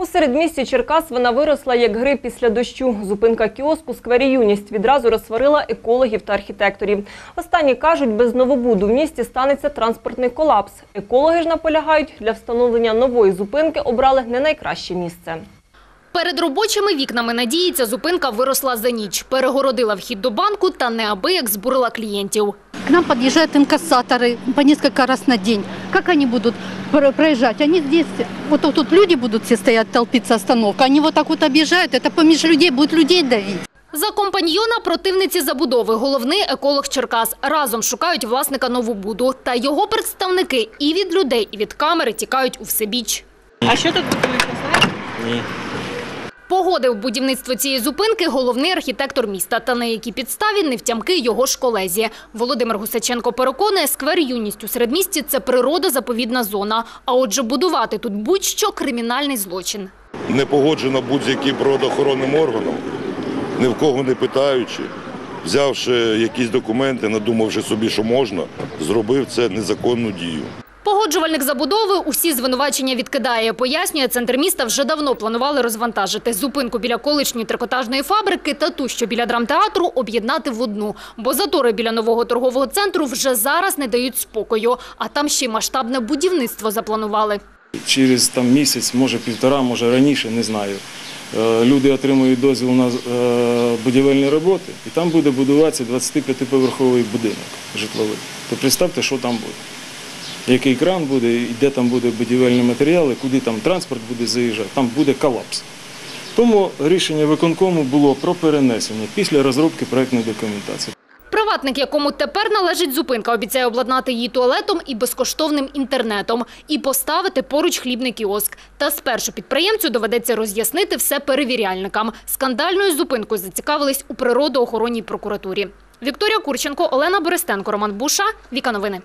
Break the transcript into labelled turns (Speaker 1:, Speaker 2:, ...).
Speaker 1: У середмісті Черкас вона виросла як гриб після дощу. Зупинка кіоску сквері юність відразу розсварила екологів та архітекторів. Останні кажуть, без новобуду в місті станеться транспортний колапс. Екологи ж наполягають, для встановлення нової зупинки обрали не найкраще місце.
Speaker 2: Перед робочими вікнами надіється, зупинка виросла за ніч, перегородила вхід до банку та неабияк збурила клієнтів.
Speaker 3: К нам подъезжают инкассаторы по несколько раз на день. Как они будут про- проезжать? Они здесь, вот тут, тут люди будут все стоять, толпиться остановка. Они вот так вот объезжают, это помеж людей, будет людей давить.
Speaker 2: За компаньйона противниці забудови головний еколог Черкас разом шукають власника новобуду. Та його представники і від людей, і від камери тікають у всебіч.
Speaker 4: А що тут будується, знаєте?
Speaker 5: Ні.
Speaker 2: Погодив будівництво цієї зупинки головний архітектор міста. Та на якій підставі не втямки його ж колезі. Володимир Гусаченко переконує, сквер юність у середмісті – це природозаповідна зона. А отже, будувати тут будь-що – кримінальний злочин.
Speaker 6: не погоджено будь-яким природоохоронним органом, ні в кого не питаючи, взявши якісь документи, надумавши собі, що можна, зробив це незаконну дію.
Speaker 2: Погоджувальник забудови усі звинувачення відкидає. Пояснює, центр міста вже давно планували розвантажити зупинку біля колишньої трикотажної фабрики та ту, що біля драмтеатру, об'єднати в одну. Бо затори біля нового торгового центру вже зараз не дають спокою. А там ще й масштабне будівництво запланували.
Speaker 7: через там місяць, може півтора, може раніше, не знаю. е, Люди отримують дозвіл на е, будівельні роботи, і там буде будуватися 25-поверховий будинок житловий. То представте, що там буде. Який кран буде, і де там буде будівельні матеріали, куди там транспорт буде заїжджати, там буде колапс. Тому рішення виконкому було про перенесення після розробки проєктної документації.
Speaker 2: Приватник, якому тепер належить зупинка, обіцяє обладнати її туалетом і безкоштовним інтернетом. І поставити поруч хлібний кіоск. Та спершу підприємцю доведеться роз'яснити все перевіряльникам. Скандальною зупинкою зацікавились у природоохоронній прокуратурі. Вікторія Курченко, Олена Берестенко, Роман Буша. Віка новини.